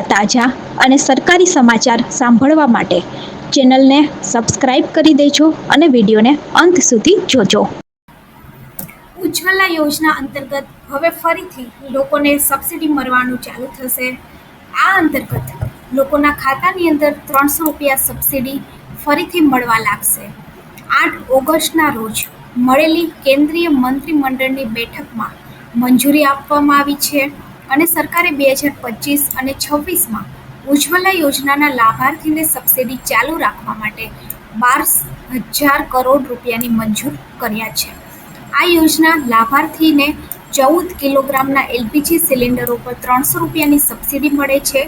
મળેલા તાજા અને સરકારી સમાચાર સાંભળવા માટે ચેનલને સબસ્ક્રાઇબ કરી દેજો અને વિડીયોને અંત સુધી જોજો. ઉજ્જવલા યોજના અંતર્ગત હવે ફરીથી લોકોને સબસિડી મળવાનું ચાલુ થશે. આ અંતર્ગત લોકોના ખાતાની અંદર ત્રણસો રૂપિયા સબસિડી ફરીથી મળવા લાગશે. આઠ ઓગસ્ટના રોજ મળેલી કેન્દ્રીય મંત્રીમંડળની બેઠકમાં મંજૂરી આપવામાં આવી છે. અને સરકારે બે હજાર પચીસ અને છવ્વીસમાં ઉજ્જવલા યોજનાના લાભાર્થીને સબસિડી ચાલુ રાખવા માટે બાર હજાર કરોડ રૂપિયાની મંજૂર કર્યા છે. આ યોજના લાભાર્થીને ચૌદ કિલોગ્રામના એલપીજી સિલિન્ડરો પર ત્રણસો રૂપિયાની સબસિડી મળે છે.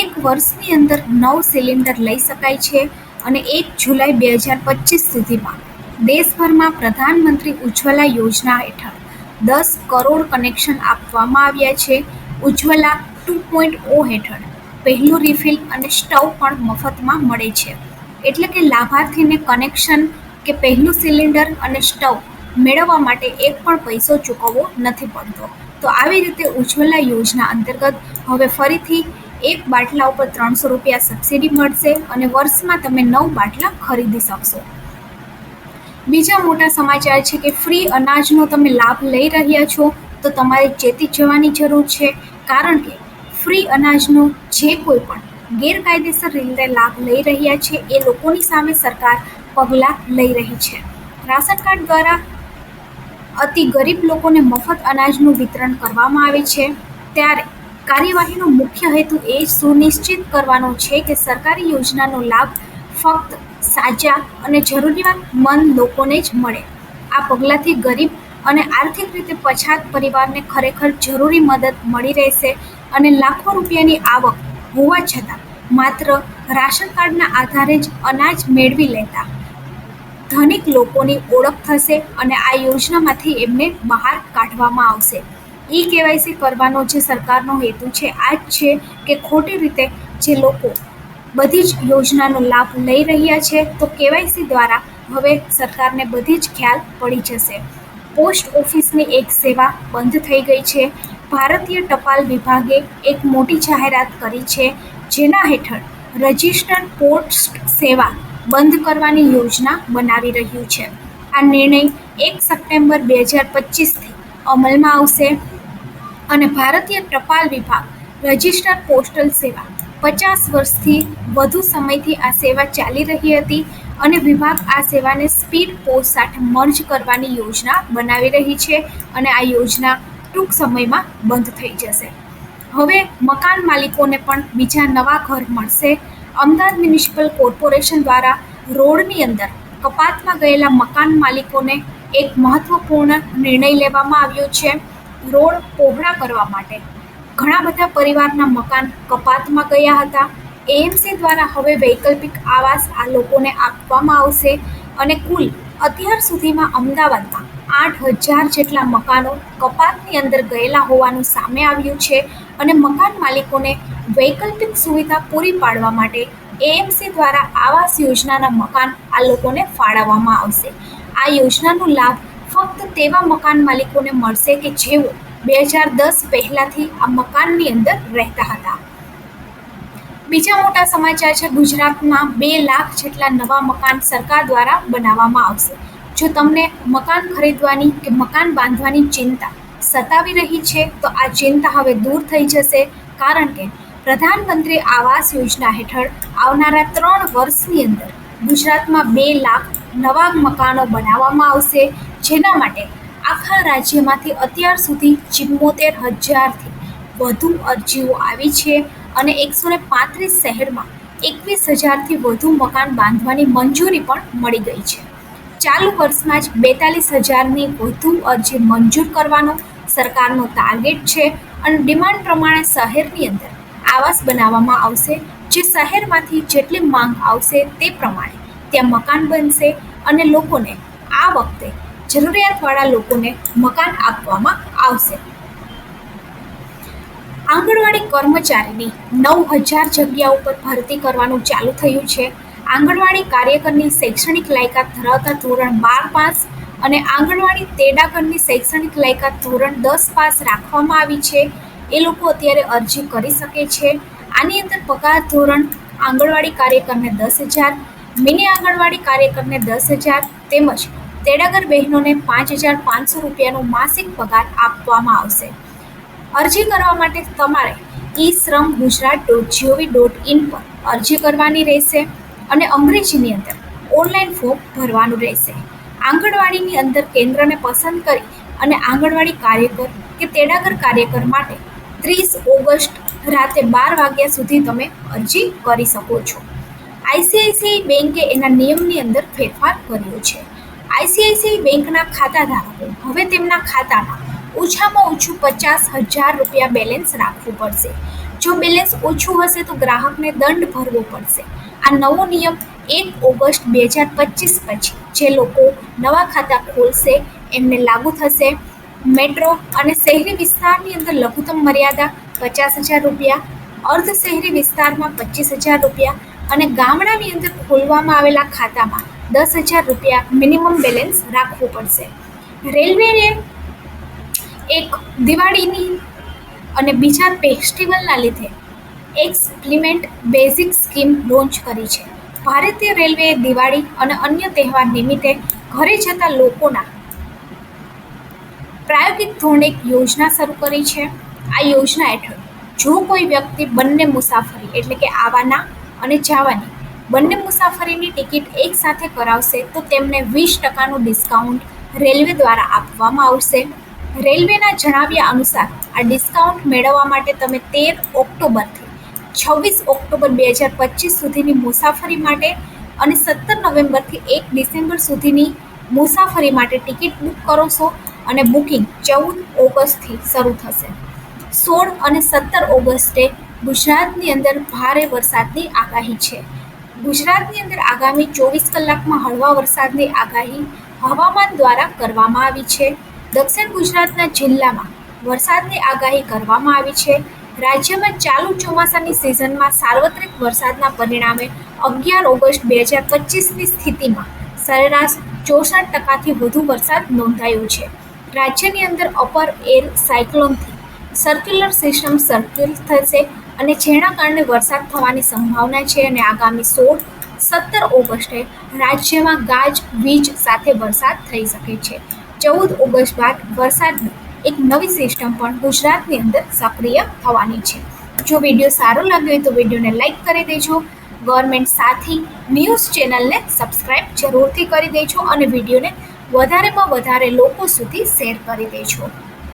એક વર્ષની અંદર નવ સિલિન્ડર લઈ શકાય છે અને એક જુલાઈ બે હજાર પચીસ સુધીમાં દેશભરમાં પ્રધાનમંત્રી ઉજ્જવલા યોજના હેઠળ દસ કરોડ કનેક્શન આપવામાં આવ્યા છે. ઉજ્જવલા ટુ પોઈન્ટ ઓ હેઠળ. પહેલું રિફિલ અને સ્ટવ પણ મફતમાં મળે છે. એટલે કે લાભાર્થીને કનેક્શન કે પહેલું સિલિન્ડર અને સ્ટવ મેળવવા માટે એક પણ પૈસો ચૂકવવો નથી પડતો. તો આવી રીતે ઉજ્જવલા યોજના અંતર્ગત હવે ફરીથી એક બાટલા ઉપર ત્રણસો રૂપિયા સબસિડી મળશે અને વર્ષમાં તમે નવ બાટલા ખરીદી શકશો. બીજા મોટા સમાચાર છે કે ફ્રી અનાજનો તમે લાભ લઈ રહ્યા છો. તો તમારે ચેતી જવાની જરૂર છે, કારણ કે ફ્રી અનાજનો જે કોઈ પણ ગેરકાયદેસર રીતે લાભ લઈ રહ્યા છે, એ લોકોની સામે સરકાર પગલાં લઈ રહી છે. રાશન કાર્ડ દ્વારા અતિ ગરીબ લોકોને મફત અનાજનું વિતરણ કરવામાં આવે છે. ત્યારે કાર્યવાહીનો મુખ્ય હેતુ એ સુનિશ્ચિત કરવાનો છે કે સરકારી યોજનાનો લાભ ફક્ત સાચા અને જરૂરિયાતમંદ લોકોને જ મળે. આ પગલાંથી ગરીબ અને આર્થિક રીતે પછાત પરિવારને ખરેખર જરૂરી મદદ મળી રહેશે અને લાખો રૂપિયાની આવક હોવા છતાં માત્ર રાશન કાર્ડના આધારે જ અનાજ મેળવી લેતા ધનિક લોકોની ઓળખ થશે અને આ યોજનામાંથી એમને બહાર કાઢવામાં આવશે. ઈ કેવાયસી કરવાનો જે સરકારનો હેતુ છે, આ જ છે કે ખોટી રીતે જે લોકો બધી જ યોજનાનો લાભ લઈ રહ્યા છે, તો કેવાયસી દ્વારા હવે સરકારને બધી જ ખ્યાલ પડી જશે. પોસ્ટ ઓફિસની એક સેવા બંધ થઈ ગઈ છે. ભારતીય ટપાલ વિભાગે એક મોટી જાહેરાત કરી છે, જેના હેઠળ રજિસ્ટર્ડ પોસ્ટ સેવા બંધ કરવાની યોજના બનાવી રહ્યું છે. આ નિર્ણય એક સપ્ટેમ્બર બે હજાર પચીસથી અમલમાં આવશે અને ભારતીય ટપાલ વિભાગ રજિસ્ટર્ડ પોસ્ટલ સેવા પચાસ વર્ષથી વધુ સમયથી આ સેવા ચાલી રહી હતી. અને વિભાગ આ સેવાને સ્પીડ પોસ્ટ સાથે મર્જ કરવાની યોજના બનાવી રહી છે અને આ યોજના ટૂંક સમયમાં બંધ થઈ જશે. હવે મકાન માલિકોને પણ બીજા નવા ઘર મળશે. અમદાવાદ મ્યુનિસિપલ કોર્પોરેશન દ્વારા રોડની અંદર કપાતમાં ગયેલા મકાન માલિકોને એક મહત્વપૂર્ણ નિર્ણય લેવામાં આવ્યો છે. રોડ પહોળા કરવા માટે ઘણા બધા પરિવારના મકાન કપાતમાં ગયા હતા. એએમસી દ્વારા હવે વૈકલ્પિક આવાસ આ લોકોને આપવામાં આવશે અને કુલ અત્યાર સુધીમાં અમદાવાદમાં આઠ હજાર જેટલા મકાનો કપાતની અંદર ગયેલા હોવાનું સામે આવ્યું છે અને મકાન માલિકોને વૈકલ્પિક સુવિધા પૂરી પાડવા માટે એએમસી દ્વારા આવાસ યોજનાના મકાન આ લોકોને ફાળવવામાં આવશે. આ યોજનાનો લાભ ફક્ત તેવા મકાન માલિકોને મળશે કે જેઓ બે હજાર દસ પહેલાંથી આ મકાનની અંદર રહેતા હતા. બીજા મોટા સમાચાર છે, ગુજરાતમાં બે લાખ જેટલા નવા મકાન સરકાર દ્વારા બનાવવામાં આવશે. જો તમને મકાન ખરીદવાની કે મકાન બાંધવાની ચિંતા સતાવી રહી છે, તો આ ચિંતા હવે દૂર થઈ જશે, કારણ કે પ્રધાનમંત્રી આવાસ યોજના હેઠળ આવનારા ત્રણ વર્ષની અંદર ગુજરાતમાં બે લાખ નવા મકાનો બનાવવામાં આવશે, જેના માટે આખા રાજ્યમાંથી અત્યાર સુધી ચિમ્મોતેર હજારથી વધુ અરજીઓ આવી છે. અને એકસો ને પાંત્રીસ શહેરમાં એકવીસ હજારથી વધુ મકાન બાંધવાની મંજૂરી પણ મળી ગઈ છે. ચાલુ વર્ષમાં જ બેતાલીસ હજારની વધુ અરજી મંજૂર કરવાનો સરકારનો ટાર્ગેટ છે અને ડિમાન્ડ પ્રમાણે શહેરની અંદર આવાસ બનાવવામાં આવશે. જે શહેરમાંથી જેટલી માંગ આવશે તે પ્રમાણે ત્યાં મકાન બનશે અને લોકોને આ વખતે જરૂરિયાતવાળા લોકોને મકાન આપવામાં આવશે. આંગણવાડી કર્મચારીની નવ હજાર જગ્યા ઉપર ભરતી કરવાનું ચાલુ થયું છે. આંગણવાડી કાર્યકરની શૈક્ષણિક લાયકાત ધરાવતા ધોરણ બાર પાસ અને આંગણવાડી તેડાગરની શૈક્ષણિક લાયકાત ધોરણ દસ પાસ રાખવામાં આવી છે. એ લોકો અત્યારે અરજી કરી શકે છે. આની અંદર પગાર ધોરણ આંગણવાડી કાર્યકરને દસ હજાર, મિની આંગણવાડી કાર્યકરને દસ હજાર તેમજ તેડાગર બહેનોને પાંચ હજાર પાંચસો રૂપિયાનો માસિક પગાર આપવામાં આવશે. અરજી કરવા માટે તમારે e Shram Gujarat dot gov dot in પર અરજી કરવાની રહેશે અને અંગ્રેજીની અંદર ઓનલાઈન ફોર્મ ભરવાનું રહેશે. આંગણવાડીની અંદર કેન્દ્રને પસંદ કરી અને આંગણવાડી કાર્યકર કે તેડાગર કાર્યકર માટે ત્રીસ ઓગસ્ટ રાતે બાર વાગ્યા સુધી તમે અરજી કરી શકો છો. આઈસીઆઈસીઆઈ બેંકે એના નિયમની અંદર ફેરફાર કર્યો છે. આઈસીઆઈસીઆઈ બેંકના ખાતાધારકો હવે તેમના ખાતામાં ઓછામાં ઓછું પચાસ હજાર રૂપિયા બેલેન્સ રાખવું પડશે. જો બેલેન્સ ઓછું હશે તો ગ્રાહકને દંડ ભરવો પડશે. આ નવો નિયમ એક ઓગસ્ટ બે હજાર પચીસ પછી જે લોકો નવા ખાતા ખોલશે, એમને લાગુ થશે. મેટ્રો અને શહેરી વિસ્તારની અંદર લઘુત્તમ મર્યાદા પચાસ હજાર રૂપિયા, અર્ધ શહેરી વિસ્તારમાં પચીસ હજાર રૂપિયા અને ગામડાની અંદર ખોલવામાં આવેલા ખાતામાં દસ હજાર રૂપિયા મિનિમમ બેલેન્સ રાખવું પડશે. રેલવેએ એક દિવાળીની અને બીજા ફેસ્ટિવલના લીધે એક્સપ્લિમેન્ટ બેઝિક સ્કીમ લોન્ચ કરી છે. ભારતીય રેલવેએ દિવાળી અને અન્ય તહેવાર નિમિત્તે ઘરે જતા લોકોના પ્રાયોગિક ધોરણે એક યોજના શરૂ કરી છે. આ યોજના હેઠળ જો કોઈ વ્યક્તિ બંને મુસાફરી એટલે કે આવવાના અને જવાની બંને મુસાફરીની ટિકિટ એકસાથે કરાવશે તો તેમને વીસ ટકાનું ડિસ્કાઉન્ટ રેલવે દ્વારા આપવામાં આવશે. રેલવેના જણાવ્યા અનુસાર આ ડિસ્કાઉન્ટ મેળવવા માટે તમે તેર ઓક્ટોબરથી છવ્વીસ ઓક્ટોબર બે હજાર પચીસ સુધીની મુસાફરી માટે અને સત્તર નવેમ્બરથી એક ડિસેમ્બર સુધીની મુસાફરી માટે ટિકિટ બુક કરો છો અને બુકિંગ ચૌદ ઓગસ્ટથી શરૂ થશે. સોળ અને સત્તર ઓગસ્ટે ગુજરાતની અંદર ભારે વરસાદની આગાહી છે. ગુજરાતની અંદર આગામી ચોવીસ કલાકમાં હળવા વરસાદની આગાહી હવામાન દ્વારા કરવામાં આવી છે. દક્ષિણ ગુજરાતના જિલ્લામાં વરસાદની આગાહી કરવામાં આવી છે. રાજ્યમાં ચાલુ ચોમાસાની સિઝનમાં સાર્વત્રિક વરસાદના પરિણામે અગિયાર ઓગસ્ટ બે હજાર પચીસની સ્થિતિમાં સરેરાશ ચોસઠ ટકાથી વધુ વરસાદ નોંધાયો છે. રાજ્યની અંદર અપર એર સાયક્લોનથી સર્ક્યુલર સિસ્ટમ સર્ક્યુલ થશે અને જેના કારણે વરસાદ થવાની સંભાવના છે અને આગામી સોળ, સત્તર ઓગસ્ટે રાજ્યમાં ગાજ, વીજ સાથે વરસાદ થઈ શકે છે. ચૌદ ઓગસ્ટ બાદ વરસાદની એક નવી સિસ્ટમ પણ ગુજરાતની અંદર સક્રિય થવાની છે. જો વીડિયો સારો લાગ્યો હોય તો વિડીયોને લાઇક કરી દેજો. ગવર્મેન્ટ સાથી ન્યૂઝ ચેનલને સબસ્ક્રાઈબ જરૂરથી કરી દેજો અને વિડીયોને વધારેમાં વધારે લોકો સુધી શેર કરી દેજો.